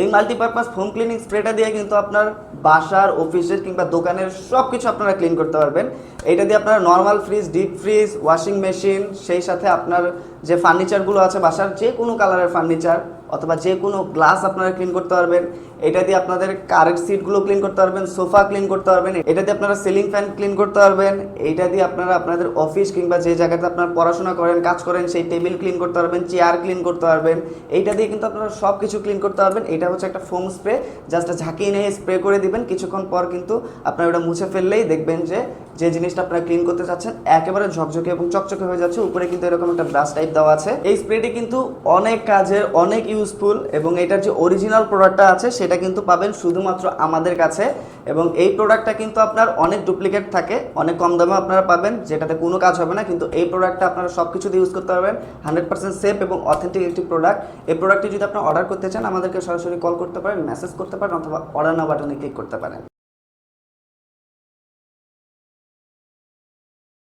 এই multipurpose foam cleaning স্প্রেটা দিয়ে কিন্তু আপনার বাসার অফিসের কিংবা দোকানের সব কিছু আপনারা ক্লিন করতে পারবেন। এটা দিয়ে আপনারা normal fridge deep fridge washing machine সেই সাথে আপনার যে ফার্নিচারগুলো আছে বাসার, যে কোনো কালারের ফার্নিচার অথবা যে কোনো গ্লাস আপনারা ক্লিন করতে পারবেন, এটা দিয়ে আপনাদের কারের সিটগুলো ক্লিন করতে পারবেন, সোফা ক্লিন করতে পারবেন, এটা দিয়ে আপনারা সিলিং ফ্যান ক্লিন করতে পারবেন এইটা দিয়ে আপনারা আপনাদের অফিস কিংবা যে জায়গাতে আপনারা পড়াশোনা করেন, কাজ করেন, সেই টেবিল ক্লিন করতে পারবেন চেয়ার ক্লিন করতে পারবেন, এইটা দিয়ে কিন্তু আপনারা সব কিছু ক্লিন করতে পারবেন, এটা হচ্ছে একটা ফোম স্প্রে জাস্ট ঝাঁকিয়ে নিয়ে স্প্রে করে দিবেন, কিছুক্ষণ পর কিন্তু আপনারা ওটা মুছে ফেললেই দেখবেন যে যে জিনিসটা আপনারা ক্লিন করতে চাচ্ছেন, একেবারে ঝকঝকে এবং চকচকে হয়ে যাচ্ছে, উপরে কিন্তু এরকম একটা ব্রাশ টাইপ দেওয়া আছে। এই স্প্রেটি কিন্তু অনেক কাজের, অনেক ইউজফুল এবং এটার যে অরিজিনাল প্রোডাক্টটা আছে, সেটা কিন্তু পাবেন শুধুমাত্র আমাদের কাছে এবং এই প্রোডাক্টটা কিন্তু আপনার অনেক ডুপ্লিকেট থাকে, অনেক কম দামে আপনারা পাবেন, যেটাতে কোনো কাজ হবে না, কিন্তু এই প্রোডাক্টটা আপনারা সব কিছুতে ইউজ করতে পারবেন হান্ড্রেড পার্সেন্ট সেফ এবং অথেন্টিক একটি প্রোডাক্ট এই প্রোডাক্টটি যদি আপনারা অর্ডার করতে চান, আমাদেরকে সরাসরি কল করতে পারেন মেসেজ করতে পারেন, অথবা অর্ডার না বাটনে ক্লিক করতে পারেন।